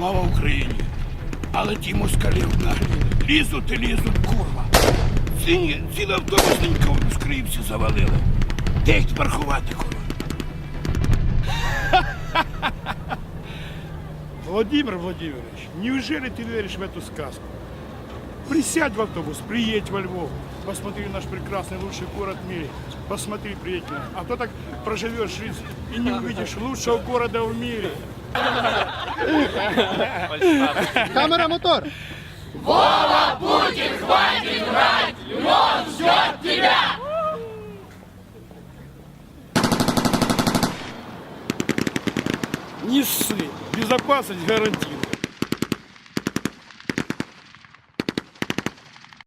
Слава Україні! Але ті москалі наглі лізуть і лізуть, курва. Ці, ціле автобусненько з Київці завалили. Де їх тепер ховати, курва? Владимир Владимирович, неужели ты веришь в эту сказку? Присядь в автобус, приедь во Львов, посмотри наш прекрасный лучший город в мире. Посмотри, приятель, а то так проживешь жизнь и не увидишь лучшего города в мире. Камера, мотор! Вова Путин, хватит врать! Львов ждет тебя! Несы! Безопасность гарантирована.